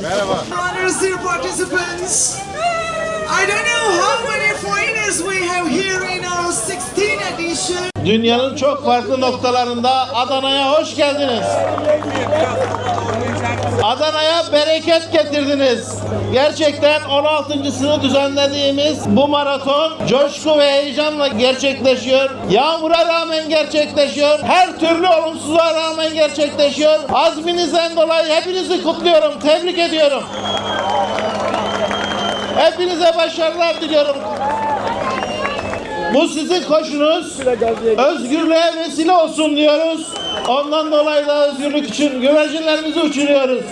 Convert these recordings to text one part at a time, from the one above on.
Merhaba. Honors dear participants. I don't know how many foreigners we have here in our 16 Dünyanın çok farklı noktalarında Adana'ya hoş geldiniz. Adana'ya bereket getirdiniz. Gerçekten 16.sını düzenlediğimiz bu maraton coşku ve heyecanla gerçekleşiyor. Yağmura rağmen gerçekleşiyor. Her türlü olumsuzluğa rağmen gerçekleşiyor. Azminizden dolayı hepinizi kutluyorum, tebrik ediyorum. Hepinize başarılar diliyorum. Bu sizin koşunuz. Özgürlüğe vesile olsun diyoruz. Ondan dolayı da özgürlük için güvercinlerimizi uçuruyoruz.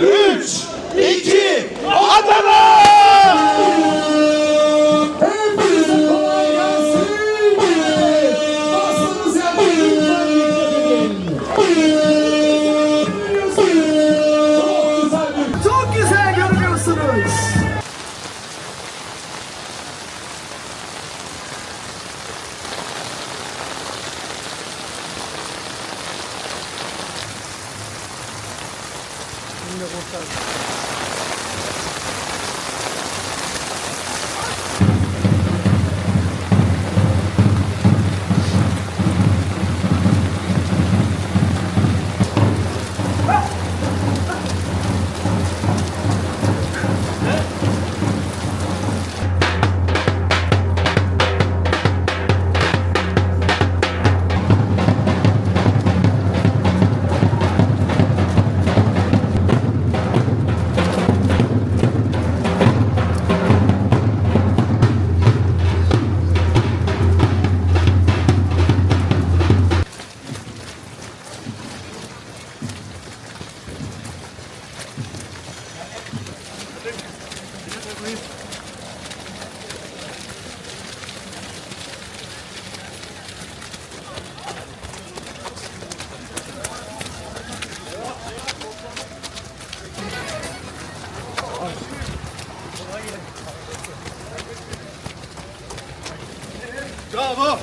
Üç, pergunta. Buyur. Bravo!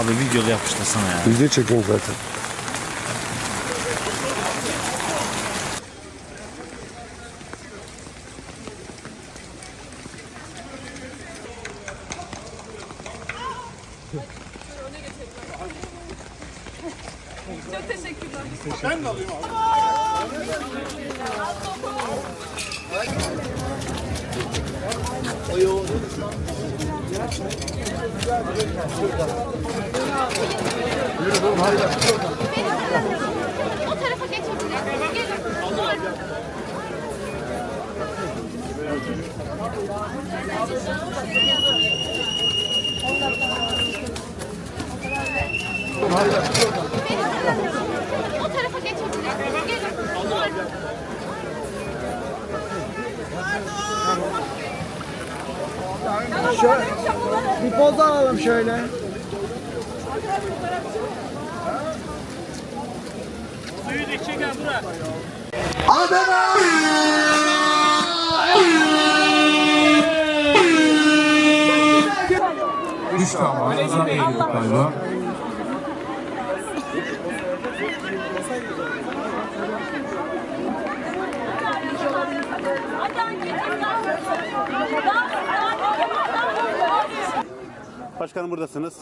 Abi videolu yapıştırsana ya. Video çekiyorum zaten. Çok teşekkürler. O tarafa geçebiliriz. Gelin. O tarafa geçebiliriz. Gelin. Bir poz alalım şöyle. Üç tane aranızdan eğildik galiba. Başkanım buradasınız.